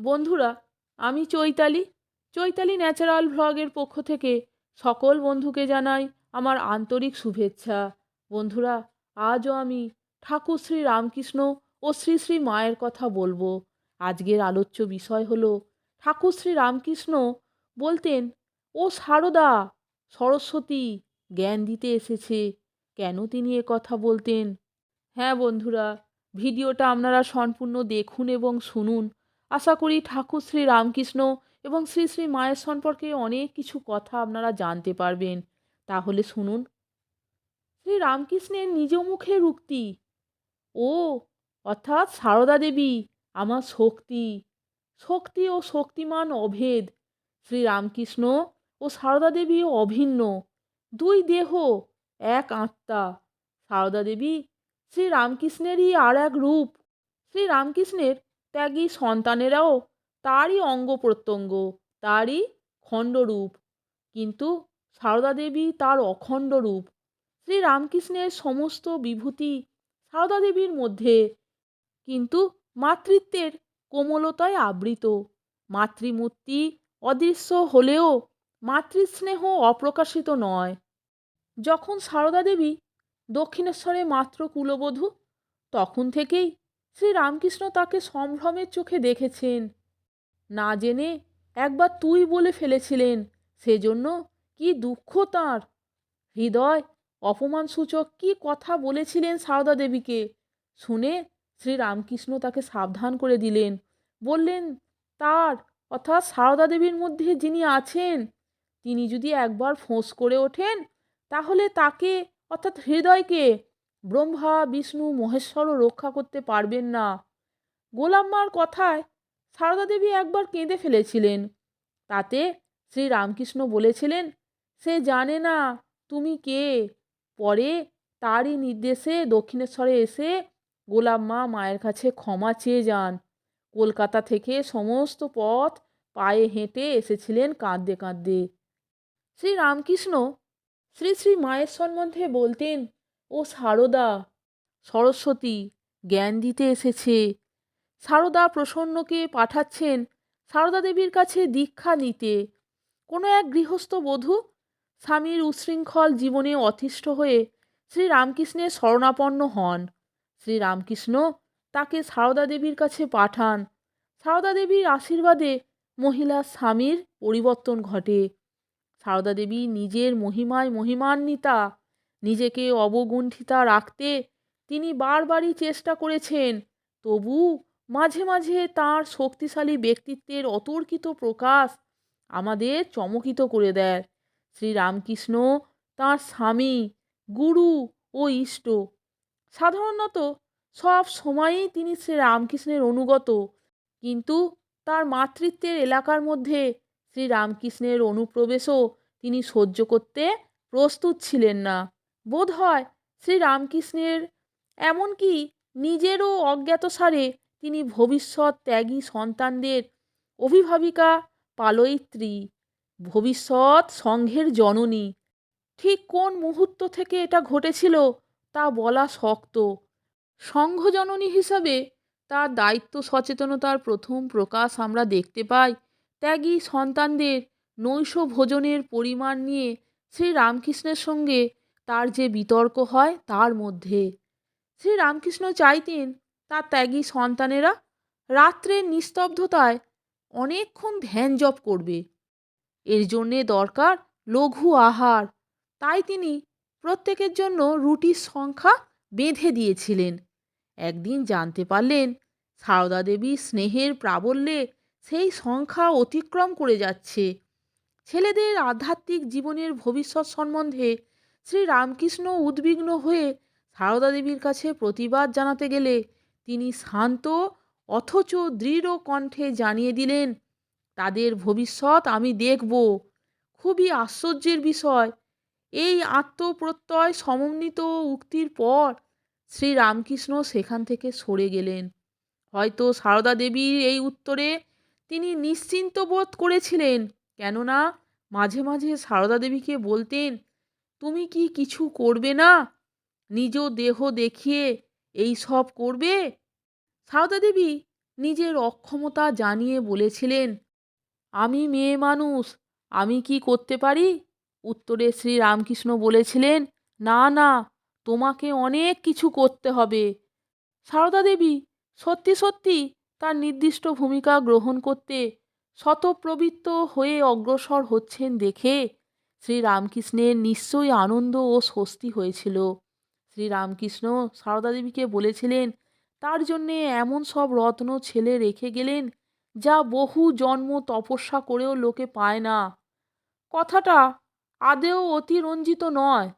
বন্ধুরা, আমি চৈতালি। চৈতালি ন্যাচারাল ভ্লগের পক্ষ থেকে সকল বন্ধুকে জানাই আমার আন্তরিক শুভেচ্ছা। বন্ধুরা, আজও আমি ঠাকুর শ্রী রামকৃষ্ণ ও শ্রী শ্রী মায়ের কথা বলব। আজকের আলোচ্য বিষয় হল, ঠাকুর শ্রী রামকৃষ্ণ বলতেন, ও সারদা, সরস্বতী, জ্ঞান দিতে এসেছে। কেন তিনি এ কথা বলতেন? হ্যাঁ বন্ধুরা, ভিডিওটা আপনারা সম্পূর্ণ দেখুন এবং শুনুন। আশা করি ঠাকুর শ্রী রামকৃষ্ণ এবং শ্রী শ্রী মায়ের সম্পর্কে অনেক কিছু কথা আপনারা জানতে পারবেন। তাহলে শুনুন। শ্রী রামকৃষ্ণের নিজ মুখের উক্তি ও, অর্থাৎ সারদা দেবী, আমার শক্তি। শক্তি ও শক্তিমান অভেদ। শ্রী রামকৃষ্ণ ও সারদা দেবী অভিন্ন। দুই দেহ, এক আত্মা। সারদা দেবী, শ্রী রামকৃষ্ণেরই আর এক রূপ। শ্রী রামকৃষ্ণের ত্যাগী সন্তানেরাও তারই অঙ্গ প্রত্যঙ্গ, তারই খণ্ডরূপ। কিন্তু সারদা দেবী তার অখণ্ড রূপ। শ্রী রামকৃষ্ণের সমস্ত বিভূতি সারদা দেবীর মধ্যে। কিন্তু মাতৃত্বের কোমলতায় আবৃত। মাতৃমূর্তি অদৃশ্য হলেও মাতৃস্নেহ অপ্রকাশিত নয়। যখন সারদা দেবী দক্ষিণেশ্বরে মাত্র কুলবধূ, তখন থেকেই শ্রী রামকৃষ্ণ তাকে সম্ভ্রমের চোখে দেখেছেন। না জেনে একবার তুই বলে ফেলেছিলেন, সেজন্য কি দুঃখ তাঁর? হৃদয় অপমানসূচক কি কথা বলেছিলেন সারদা দেবীকে? শুনে শ্রী রামকৃষ্ণ তাকে সাবধান করে দিলেন। বললেন, তার, অর্থাৎ সারদা দেবীর মধ্যে যিনি আছেন, তিনি যদি একবার ফোঁস করে ওঠেন, তাহলে তাকে, অর্থাৎ হৃদয়কে ব্রহ্মা, বিষ্ণু, মহেশ্বরও রক্ষা করতে পারবেন না। গোলাম্মার কথায় সারদা দেবী একবার কেঁদে ফেলেছিলেন। তাতে শ্রী রামকৃষ্ণ বলেছিলেন, সে জানে না তুমি কে। পরে তারই নির্দেশে দক্ষিণেশ্বরে এসে গোলাম্মা মায়ের কাছে ক্ষমা চেয়ে যান। কলকাতা থেকে সমস্ত পথ পায়ে হেঁটে এসেছিলেন কাঁদতে কাঁদতে। শ্রী রামকৃষ্ণ শ্রী শ্রী মায়ের সম্বন্ধে বলতেন ও সারদা, সরস্বতী, জ্ঞান দিতে এসেছে। সারদা প্রসন্নকে পাঠাচ্ছেন সারদা দেবীর কাছে দীক্ষা নিতে। কোনো এক গৃহস্থ বধূ স্বামীর উচ্ছৃঙ্খল জীবনে অতিষ্ঠ হয়ে শ্রী রামকৃষ্ণের শরণাপন্ন হন। শ্রীরামকৃষ্ণ তাকে সারদা দেবীর কাছে পাঠান। সারদা দেবীর আশীর্বাদে মহিলা স্বামীর পরিবর্তন ঘটে। সারদা দেবী নিজের মহিমায় মহিমান্বিতা নিজেকে অবগুণ্ঠিতা রাখতে তিনি বারবারই চেষ্টা করেছেন, তবু মাঝে মাঝে তার শক্তিশালী ব্যক্তিত্বের অতর্কিত প্রকাশ আমাদের চমকিত করে দেয়। শ্রীরামকৃষ্ণ তাঁর স্বামী, গুরু ও ইষ্ট। সাধারণত সব সময়ই তিনি শ্রীরামকৃষ্ণের অনুগত, কিন্তু তার মাতৃত্বের এলাকার মধ্যে শ্রীরামকৃষ্ণের অনুপ্রবেশও তিনি সহ্য করতে প্রস্তুত ছিলেন না। বোধ হয় শ্রী রামকৃষ্ণের এমনকি নিজেরও অজ্ঞাতসারে তিনি ভবিষ্যৎ ত্যাগী সন্তানদের অভিভাবিকা পালয়িত্রী, ভবিষ্যৎ সংঘের জননী। ঠিক কোন মুহূর্ত থেকে এটা ঘটেছিল তা বলা শক্ত। সংঘজননী হিসাবে তার দায়িত্ব সচেতনতার প্রথম প্রকাশ আমরা দেখতে পাই ত্যাগী সন্তানদের নৈশ ভোজনের পরিমাণ নিয়ে শ্রী রামকৃষ্ণের সঙ্গে তার যে বিতর্ক হয় তার মধ্যে। শ্রী রামকৃষ্ণ চাইতেন তার ত্যাগী সন্তানেরা রাত্রের নিস্তব্ধতায় অনেকক্ষণ ধ্যান জপ করবে। এর জন্যে দরকার লঘু আহার। তাই তিনি প্রত্যেকের জন্য রুটির সংখ্যা বেঁধে দিয়েছিলেন। একদিন জানতে পারলেন, সারদা দেবী স্নেহের প্রাবল্যে সেই সংখ্যা অতিক্রম করে যাচ্ছে। ছেলেদের আধ্যাত্মিক জীবনের ভবিষ্যৎ সম্বন্ধে শ্রী রামকৃষ্ণ উদ্বিগ্ন হয়ে সারদা দেবীর কাছে প্রতিবাদ জানাতে গেলে তিনি শান্ত অথচ দৃঢ় কণ্ঠে জানিয়ে দিলেন, তাদের ভবিষ্যৎ আমি দেখব। খুবই আশ্চর্যের বিষয়। এই আত্মপ্রত্যয় সমন্বিত উক্তির পর শ্রীরামকৃষ্ণ সেখান থেকে সরে গেলেন। হয়তো সারদা দেবীর এই উত্তরে তিনি নিশ্চিন্ত বোধ করেছিলেন। কেননা মাঝে মাঝে সারদা দেবীকে বলতেন তুমি কি কিছু করবে না? নিজ দেহ দেখিয়ে এই সব করবে? সারদা দেবী নিজের অক্ষমতা জানিয়ে বলেছিলেন, আমি মেয়ে মানুষ, আমি কি করতে পারি? উত্তরে শ্রী রামকৃষ্ণ বলেছিলেন, না না, তোমাকে অনেক কিছু করতে হবে। সারদা দেবী সত্যি সত্যি তার নির্দিষ্ট ভূমিকা গ্রহণ করতে শতপ্রবৃত্ত হয়ে অগ্রসর হচ্ছেন দেখে শ্রীরামকৃষ্ণের নিশ্চয়ই আনন্দ ও স্বস্তি হয়েছিল। শ্রীরামকৃষ্ণ সারদা দেবীকে বলেছিলেন, তার জন্যে এমন সব রত্ন ছেলে রেখে গেলেন যা বহু জন্ম তপস্যা করেও লোকে পায় না। কথাটা আদেও অতিরঞ্জিত নয়।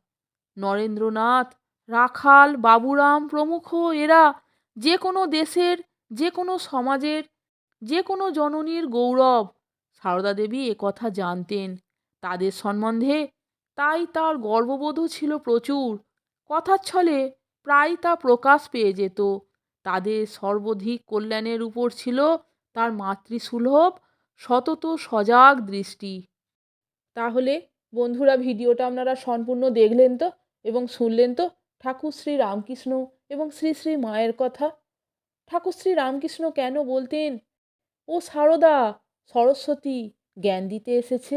নরেন্দ্রনাথ, রাখাল, বাবুরাম প্রমুখ এরা যে কোনো দেশের যে কোনো সমাজের যে কোনো জননীর গৌরব। সারদা দেবী একথা জানতেন। তাদের সম্বন্ধে। তাই তার গর্ববোধও ছিল প্রচুর। কথার ছলে প্রায় তা প্রকাশ পেয়ে যেত। তাদের সর্বাধিক কল্যাণের উপর ছিল তার মাতৃসুলভ, সতত, সজাগ দৃষ্টি। তাহলে বন্ধুরা, ভিডিওটা আপনারা সম্পূর্ণ দেখলেন তো এবং শুনলেন তো? ঠাকুর শ্রী রামকৃষ্ণ এবং শ্রী শ্রী মায়ের কথা? ঠাকুর শ্রী রামকৃষ্ণ কেন বলতেন? ও সারদা, সরস্বতী, জ্ঞান দিতে এসেছে।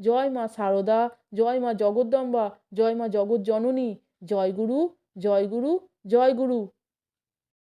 জয় মা সারদা, জয় মা জগদ্দম্বা, জয় মা জগৎ জননী জয় গুরু জয় গুরু জয় গুরু।